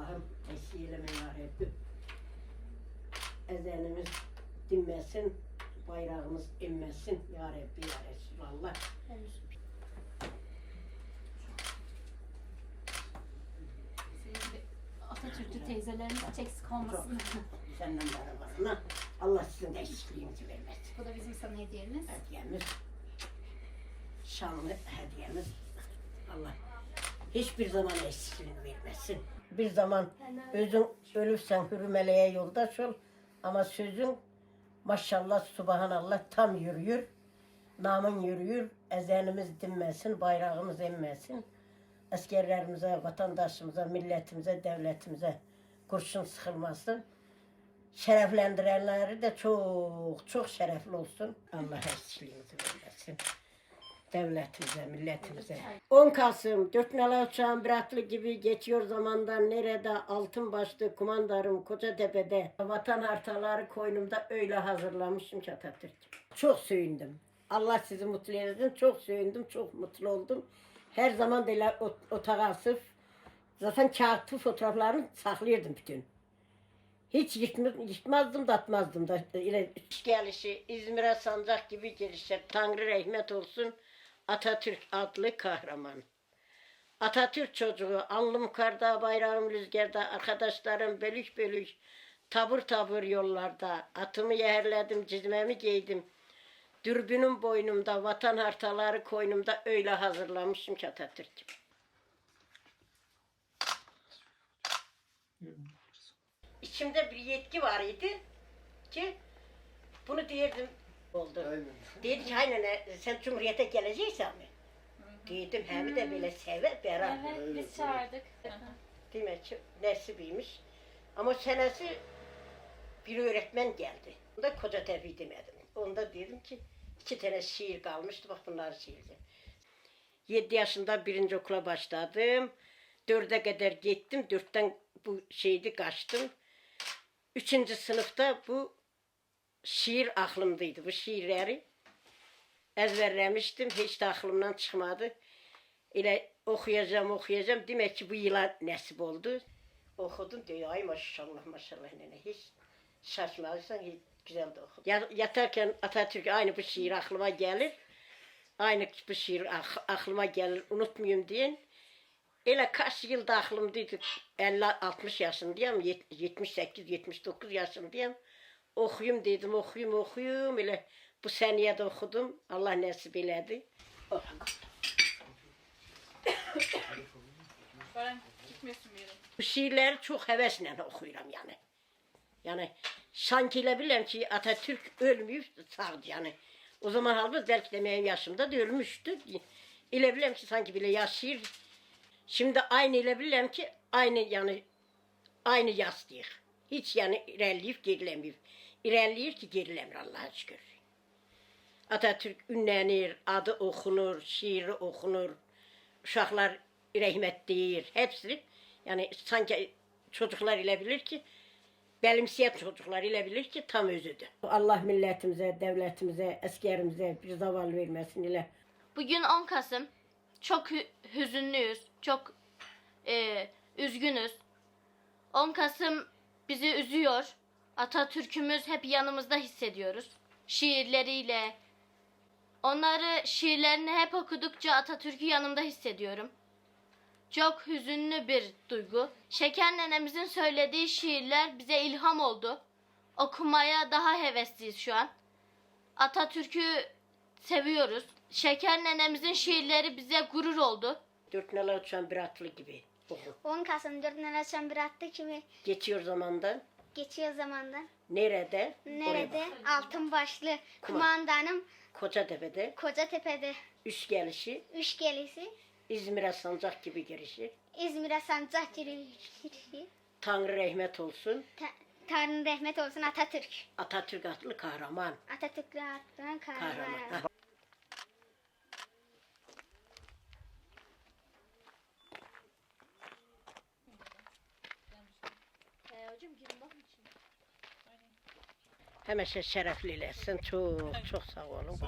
Allah'ım eksik eyleme ya Rabbi. Ezenimiz dinmesin, bayrağımız inmesin ya Rabbi ya Resulallah. Atatürk'ü teyzelerimiz hiç eksik olmasın. Senden beraberine Allah sizin de eksikliğinizi vermesin. Bu da bizim sana hediyemiz. Hediyemiz, şanlı hediyemiz Allah hiçbir zaman eksikliğini vermesin. Bir zaman özün ölürsen hürmeleye yoldaş ol ama sözün maşallah subhanallah tam yürüyor. Namın yürüyor, ezenimiz dinmesin, bayrağımız inmesin. Askerlerimize, vatandaşımıza, milletimize, devletimize kurşun sıkılmasın. Şereflendirenleri de çok çok şerefli olsun. Allah eksikliğimizi vermesin. Devletimize, milletimize. 10 Kasım, dört nala uçağın biraklı gibi geçiyor zamandan nerede altın başlı kumandarım Kocatepe'de. Vatan hartaları koynumda öyle hazırlamışım ki Atatürk. Çok sevindim. Allah sizi mutlu etsin. Çok sevindim, çok mutlu oldum. Her zaman o, otağa sırf zaten kağıtlı fotoğraflarını saklıyordum bütün. Hiç gitme, gitmezdim de atmazdım da. Üç gelişi İzmir'e sancak gibi gelişe Tanrı rahmet olsun Atatürk adlı kahraman. Atatürk çocuğu alnım karda bayrağım rüzgarda arkadaşlarım bölük bölük tabur tabur yollarda atımı yerledim cizmemi giydim. Dürbünüm boynumda vatan hartaları koynumda öyle hazırlamışım ki Atatürk. İçimde bir yetki var idi ki bunu diyerdim oldu. Aynen. Dedi ki aynen e, sen Cumhuriyet'e geleceksen mi? Dedim hem de böyle seve beraber. Evet, biz çağırdık. Demek ki nasibiymiş. Ama senesi bir öğretmen geldi. Onda koca tepi demedim. Onda dedim ki iki tane şiir kalmıştı. Bak bunlar şiirdi. Yedi yaşında birinci okula başladım. Dörde kadar gittim. Dörtten bu şeydi kaçtım. Üçüncü sınıfta bu şiir aklımdaydı. Bu şiirleri ezberlemiştim. Hiç de aklımdan çıkmadı. Elə okuyacağım, okuyacağım. Demek ki bu yıla nasip oldu. Okudum diyor. Ay maşallah maşallah nene. Hiç şaşmadıysan hiç güzel de okudun. Ya- yatarken Atatürk aynı bu şiir aklıma gelir. Aynı bu şiir ak- aklıma gelir. Unutmayayım diyen. Elə kaç yılda aklımdaydı. 50-60 yaşındayım. yet- 78-79 yaşındayım. Okuyum dedim, okuyum, okuyum. Elə bu seneye de okudum. Allah nasip. Baran bir yere. Bu şiirleri çok hevesle okuyorum yani. Yani sanki elə bilirəm ki Atatürk ölmüyüb sağdı yani. O zaman halbuki belki de benim yaşımda da ölmüştü. Elə bilirəm ki sanki bile yaşayır. Şimdi aynı elə bilirəm ki aynı yani aynı yaşayır. Hiç yani ilerleyip gerilemeyip. İlerleyir ki gerilemir Allah'a şükür. Atatürk ünlənir, adı oxunur, şiiri oxunur. Uşaqlar rəhmət deyir. Hepsi yani sanki çocuklar elə bilir ki Benimseyen çocuklar ile bilir ki tam özüdür. Allah milletimize, devletimize, askerimize bir zaval vermesin ile. Bugün 10 Kasım. Çok hü- hüzünlüyüz. Çok e, üzgünüz. 10 Kasım bizi üzüyor. Atatürk'ümüz hep yanımızda hissediyoruz. Şiirleriyle. Onları şiirlerini hep okudukça Atatürk'ü yanımda hissediyorum. Çok hüzünlü bir duygu. Şeker nenemizin söylediği şiirler bize ilham oldu. Okumaya daha hevesliyiz şu an. Atatürk'ü seviyoruz. Şeker nenemizin şiirleri bize gurur oldu. Dört nala uçan bir atlı gibi. Oku. 10 Kasım 4 Naraşan bir attı gibi Geçiyor zamandan. Geçiyor zamandan. Nerede? Nerede? Oraya. Altın başlı kumandanım Kocatepe'de. Kocatepe'de Üç gelişi. üç gelisi İzmir'e sancak gibi girişi. İzmir'e sancak girişi. Tanrı rahmet olsun. Ta- Tanrı rahmet olsun Atatürk. Atatürk adlı kahraman. Atatürk'le atlanan Kahraman. kahraman. Həmişə şərəfli eləsin. Çox, çox sağ olun.